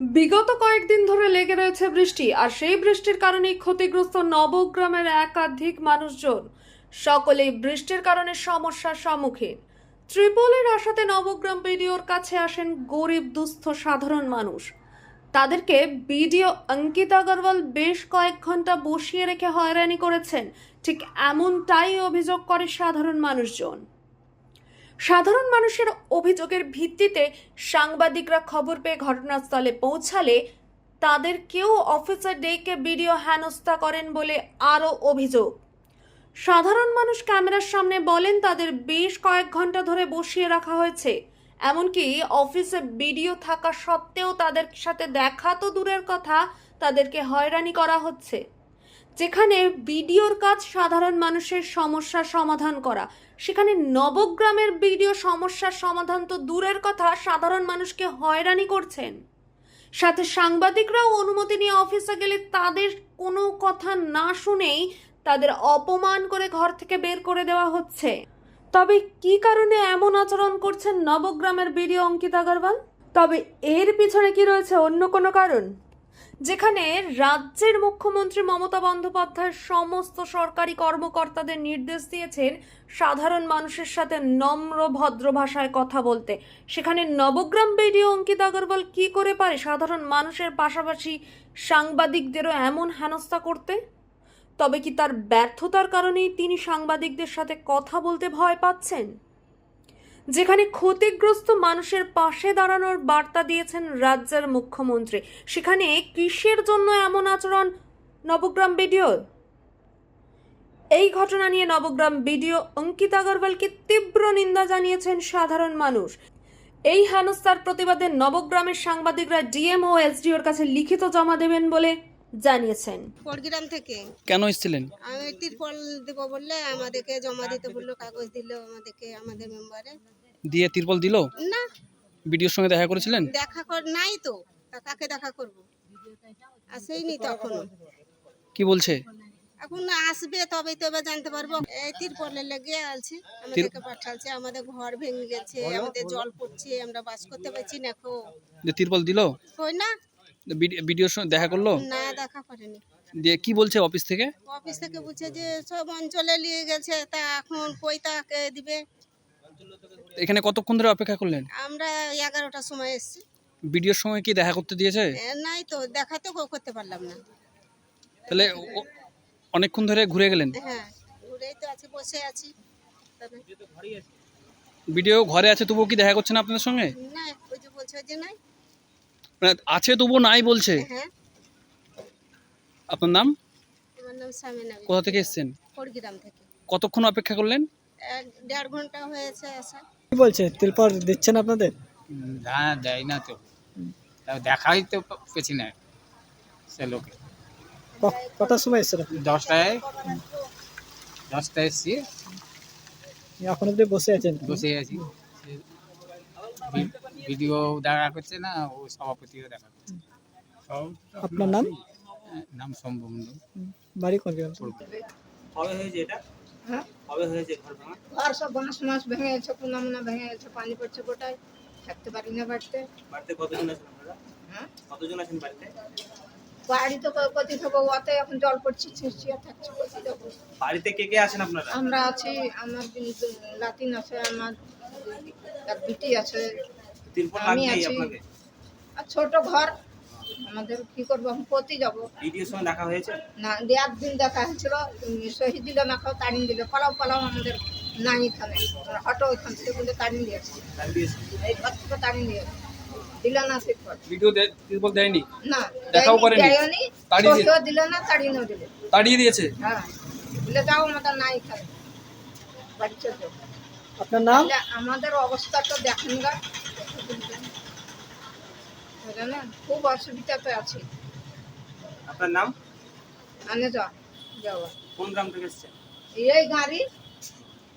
বিগত কয়েকদিন ধরে লেগে রয়েছে বৃষ্টি, আর সেই বৃষ্টির কারণেই ক্ষতিগ্রস্ত নবগ্রামের একাধিক মানুষজন। সকলেই বৃষ্টির কারণে সমস্যার সম্মুখীন। ত্রিপলের আশাতে নবগ্রাম বিডিওর কাছে আসেন গরিব, দুস্থ, সাধারণ মানুষ। তাদেরকে বিডিও অঙ্কিত আগরওয়াল বেশ কয়েক ঘণ্টা বসিয়ে রেখে হয়রানি করেছেন। ঠিক এমনটাই অভিযোগ করে সাধারণ মানুষজন। সাধারণ মানুষের অভিযোগের ভিত্তিতে সাংবাদিকরা খবর পেয়ে ঘটনাস্থলে পৌঁছালে তাদের কেউ অফিসার ডেকে ভিডিও হেনস্থা করেন বলে আরও অভিযোগ। সাধারণ মানুষ ক্যামেরার সামনে বলেন, তাদের বেশ কয়েক ঘণ্টা ধরে বসিয়ে রাখা হয়েছে। এমনকি অফিসে ভিডিও থাকা সত্ত্বেও তাদের সাথে দেখা তো দূরের কথা, তাদেরকে হয়রানি করা হচ্ছে। যেখানে বিডিওর কাজ সাধারণ মানুষের সমস্যার সমাধান করা। সেখানে নবগ্রামের বিডিও সমস্যার সমাধান তো দূরের কথা, সাধারণ মানুষকে হয়রানি করছেন। সাথে সাংবাদিকরাও অনুমতি নিয়ে অফিসে গেলে তাদের কোনো কথা না শুনেই তাদের অপমান করে ঘর থেকে বের করে দেওয়া হচ্ছে। তবে কি কারণে এমন আচরণ করছেন নবগ্রামের বিডিও অঙ্কিত আগরওয়াল? তবে এর পিছনে কি রয়েছে অন্য কোনো কারণ? যেখানে রাজ্যের মুখ্যমন্ত্রী মমতা বন্দ্যোপাধ্যায় সমস্ত সরকারি কর্মকর্তাদের নির্দেশ দিয়েছেন সাধারণ মানুষের সাথে নম্র, ভদ্র ভাষায় কথা বলতে। সেখানে নবগ্রাম বিডিও অঙ্কিত আগরওয়াল কি করে পারে? সাধারণ মানুষের পাশাপাশি সাংবাদিকদেরও এমন হেনস্থা করতে? তবে কি তার ব্যর্থতার কারণেই তিনি সাংবাদিকদের সাথে কথা বলতে ভয় পাচ্ছেন? যেখানে ক্ষতিগ্রস্ত মানুষের পাশে দাঁড়ানোর বার্তা দিয়েছেন রাজ্যের মুখ্যমন্ত্রী। সেখানে কিসের জন্য এমন আচরণ? নবগ্রাম বিডিও। এই ঘটনা নিয়ে নবগ্রাম বিডিও অঙ্কিত আগরওয়ালকে তীব্র নিন্দা জানিয়েছেন সাধারণ মানুষ। এই হেনস্থার প্রতিবাদে নবগ্রামের সাংবাদিকরা ডিএম ও এসডিওর কাছে লিখিত জমা দেবেন বলে জানিয়েছেন। পড়গ্রাম থেকে। কেন এসেছিলেন? আমি তিরপল দেবো বললে আমাদেরকে জমা দিতে বলল কাগজ দিল আমাদেরকে আমাদের মেম্বারে। দিয়ে তিরপল দিল? না। ভিডিওর সঙ্গে দেখা করেছিলেন? দেখা কর নাই তো। তা কাকে দেখা করব? আসেইনি তো এখনও। কি বলছে? এখন আসবে তবেই তো এবার জানতে পারব। এই তিরপলে লেগে আছে। আমাদেরকে পাঠালছে আমাদের ঘর ভেঙে গেছে আমাদের জল পড়ছে আমরা বাস করতে পারছি না খো যে তিরপল দিল? কই না। ভিডিওর সঙ্গে দেখা করল? না দেখা করেনি। দিয়ে কি বলছে অফিস থেকে? অফিস থেকে বলছে যে সব অঞ্চলে নিয়ে গেছে তা এখন কই তাকে দিবে? এখানে কতক্ষণ ধরে অপেক্ষা করলেন? আমরা এগারোটার সময় এসেছি। ভিডিওর সময় কি দেখা করতে দিয়েছে? নাই তো দেখাতে করতে পারলাম না। তাহলে অনেকক্ষণ ধরে ঘুরে গেলেন? হ্যাঁ ঘুরেই তো আছি বসে আছি। ভিডিও ঘরে আছে তবুও কি দেখা করছে না আপনাদের সঙ্গে? না ওই যে বলছে যে নাই। মানে আছে তবুও নাই বলছে? হ্যাঁ। আপনার নাম? আমার নাম সামিনা কোথা থেকে এসেছেন? থেকে। কতক্ষণ অপেক্ষা করলেন? এক দেড় ঘণ্টা হয়েছে আসা কি বলছে? তিলপর দিচ্ছেন আপনাদের? না দেয় না তো। দেখাই তো পেছি না সে লোকে। কটার সময় এসেছিল দশটায় দশটায় এসছি। এখন অব্দি বসে আছেন বসে আছি। ভিডিও দেখা করছে না ও সভাপতিও দেখা করছে। সব আপনার নাম? নাম সম্ভব নেই বাড়ি কোন গ্রাম ঘর সব বাঁশ মাস ভেঙে গেছে কোনা মোনা ভেঙে গেছে পানি পড়ছে গোটায়। থাকতে পারি না বাড়িতে। বাড়িতে কতজন আছেন আপনারা? হ্যাঁ? কতজন আছেন বাড়িতে? কতি থাকব ওতে এখন জল পড়ছে ছিঁচিয়ে থাকছে কতি যাব বাড়িতে কে কে আছেন আপনারা? আমরা আছি আমার লাতিন আছে আমার এক বিটি আছে। তিরপল আমি আছি। আর ছোট ঘর আমাদের কি করব? আমি পতি যাব। সঙ্গে দেখা হয়েছে? না দেড় দিন দেখা হয়েছিল শহীদ দিল না খাও তাড়িয়ে দিল। পালাও পালাও আমাদের নাই এখানে হটো ওইখান থেকে বলে তাড়িয়ে দিয়েছে এই ঘর থেকে তাড়িয়ে দিয়েছে দিল না ঠিক ভিডিও তিরপল দেয়নি? না দেখাও করেনি? তাড়িয়ে দিয়ে- দিল না তাড়িয়ে দিল। তাড়িয়ে দিয়েছে? হ্যাঁ। বলে যাও আমাদের নাই এখানে। বাড়ি চলে আপনার নাম? আমাদের অবস্থাটা দেখেন গা জানেন? খুব অসুবিধাতে আছি। আপনার নাম? আনে যা যাওয়া কোন গ্রাম থেকে এসেছেন? এই গাড়ি